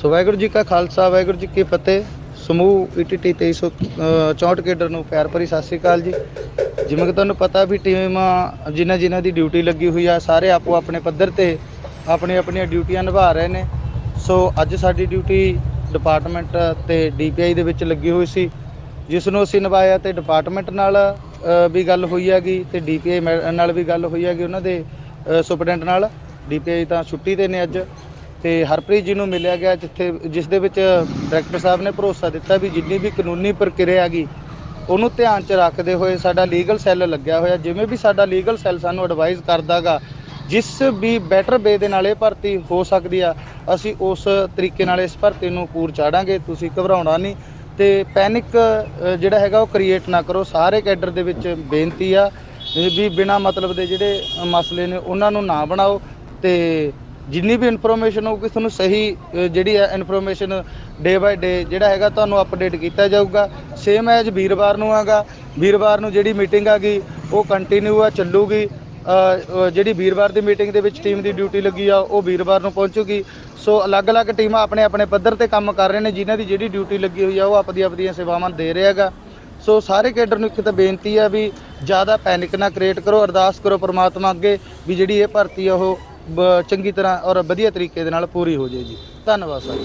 ਸੋ ਵਾਹਿਗੁਰੂ ਜੀ ਕਾ ਖਾਲਸਾ, ਵਾਹਿਗੁਰੂ ਜੀ ਕੀ ਫਤਿਹ। ਸਮੂਹ ETT 2364 cadre ਨੂੰ ਪਿਆਰ ਭਰੀ ਸਤਿ ਸ੍ਰੀ ਅਕਾਲ ਜੀ। ਜਿਵੇਂ ਕਿ ਤੁਹਾਨੂੰ ਪਤਾ ਵੀ ਟੀਮ ਜਿਨ੍ਹਾਂ ਜਿਨ੍ਹਾਂ ਦੀ ਡਿਊਟੀ ਲੱਗੀ ਹੋਈ ਆ, ਸਾਰੇ ਆਪੋ ਆਪਣੇ ਪੱਧਰ ਤੇ ਆਪਣੀ ਆਪਣੀਆਂ ਡਿਊਟੀਆਂ ਨਿਭਾ ਰਹੇ ਨੇ। ਸੋ ਅੱਜ ਸਾਡੀ ਡਿਊਟੀ ਡਿਪਾਰਟਮੈਂਟ ਤੇ ਡੀਪੀਆਈ ਦੇ ਵਿੱਚ ਲੱਗੀ ਹੋਈ ਸੀ, ਜਿਸ ਨੂੰ ਅਸੀਂ ਨਿਭਾਇਆ ਤੇ ਡਿਪਾਰਟਮੈਂਟ ਨਾਲ ਵੀ ਗੱਲ ਹੋਈ ਹੈਗੀ ਤੇ ਡੀਪੀਆਈ ਨਾਲ ਵੀ ਗੱਲ ਹੋਈ ਹੈਗੀ ਉਹਨਾਂ ਦੇ ਸੁਪਰਡੈਂਟ ਨਾਲ। ਡੀਪੀਆਈ ਤਾਂ ਛੁੱਟੀ ਤੇ ਨੇ ਅੱਜ। ਤੇ ਹਰਪ੍ਰੀਤ ਜੀ ਨੂੰ ਮਿਲਿਆ ਗਿਆ ਜਿੱਥੇ, ਜਿਸ ਦੇ ਵਿੱਚ ਡਾਇਰੈਕਟਰ ਸਾਹਿਬ ਨੇ ਭਰੋਸਾ ਦਿੱਤਾ ਵੀ ਜਿੰਨੀ ਵੀ ਕਾਨੂੰਨੀ ਪ੍ਰਕਿਰਿਆ ਹੈਗੀ, ਉਹਨੂੰ ਧਿਆਨ 'ਚ ਰੱਖਦੇ ਹੋਏ ਸਾਡਾ ਲੀਗਲ ਸੈੱਲ ਲੱਗਿਆ ਹੋਇਆ, ਜਿਵੇਂ ਵੀ ਸਾਡਾ ਲੀਗਲ ਸੈੱਲ ਸਾਨੂੰ ਐਡਵਾਈਸ ਕਰਦਾਗਾ, ਜਿਸ ਵੀ ਬੈਟਰ ਵੇ ਦੇ ਨਾਲ ਇਹ ਭਰਤੀ ਹੋ ਸਕਦੀ ਆ, ਅਸੀਂ ਉਸ ਤਰੀਕੇ ਨਾਲ ਇਸ ਭਰਤੀ ਨੂੰ ਪੂਰ ਚਾੜਾਂਗੇ, ਤੁਸੀਂ ਘਬਰਾਉਣਾ ਨਹੀਂ, ਤੇ ਪੈਨਿਕ ਜਿਹੜਾ ਹੈਗਾ ਉਹ ਕ੍ਰੀਏਟ ਨਾ ਕਰੋ, ਸਾਰੇ ਕੈਡਰ ਦੇ ਵਿੱਚ ਬੇਨਤੀ ਆ, ਵੀ ਬਿਨਾ ਮਤਲਬ ਦੇ ਜਿਹੜੇ ਮਸਲੇ ਨੇ, ਉਹਨਾਂ ਨੂੰ ਨਾ ਬਣਾਓ, ਤੇ ਜਿੰਨੀ ਵੀ ਇਨਫੋਰਮੇਸ਼ਨ ਹੋਊਗੀ, ਤੁਹਾਨੂੰ ਸਹੀ ਜਿਹੜੀ ਹੈ ਇਨਫੋਰਮੇਸ਼ਨ ਡੇ ਬਾਈ ਡੇ ਜਿਹੜਾ ਹੈਗਾ ਤੁਹਾਨੂੰ ਅਪਡੇਟ ਕੀਤਾ ਜਾਊਗਾ। ਸੇਮ ਐਜ ਵੀਰਵਾਰ ਨੂੰ ਹੈਗਾ ਵੀਰਵਾਰ ਨੂੰ ਜਿਹੜੀ ਮੀਟਿੰਗ ਹੈਗੀ ਉਹ ਕੰਟੀਨਿਊ ਆ, ਚੱਲੂਗੀ। ਜਿਹੜੀ ਵੀਰਵਾਰ ਦੀ ਮੀਟਿੰਗ ਦੇ ਵਿੱਚ ਟੀਮ ਦੀ ਡਿਊਟੀ ਲੱਗੀ ਆ, ਉਹ ਵੀਰਵਾਰ ਨੂੰ ਪਹੁੰਚੂਗੀ। ਸੋ ਅਲੱਗ-ਅਲੱਗ ਟੀਮਾਂ ਆਪਣੇ ਆਪਣੇ ਪੱਧਰ ਤੇ ਕੰਮ ਕਰ ਰਹੇ ਨੇ, ਜਿਨ੍ਹਾਂ ਦੀ ਜਿਹੜੀ ਡਿਊਟੀ ਲੱਗੀ ਹੋਈ ਆ, ਉਹ ਆਪਦੀ ਆਪਦੀਆਂ ਸੇਵਾਵਾਂ ਦੇ ਰਹੇ ਹੈਗਾ। ਸੋ ਸਾਰੇ ਕੇਡਰ ਨੂੰ ਇੱਕ ਤਾਂ ਬੇਨਤੀ ਆ ਵੀ ਜ਼ਿਆਦਾ ਪੈਨਿਕ ਨਾ ਕ੍ਰੀਏਟ ਕਰੋ, ਅਰਦਾਸ ਕਰੋ ਪ੍ਰਮਾਤਮਾ ਅੱਗੇ ਵੀ ਜਿਹੜੀ ਇਹ ਭਰਤੀ ਆ ਉਹ ਚੰਗੀ ਤਰ੍ਹਾਂ ਔਰ ਵਧੀਆ ਤਰੀਕੇ ਦੇ ਨਾਲ ਪੂਰੀ ਹੋ ਜਾਏ ਜੀ। ਧੰਨਵਾਦ ਸਰ।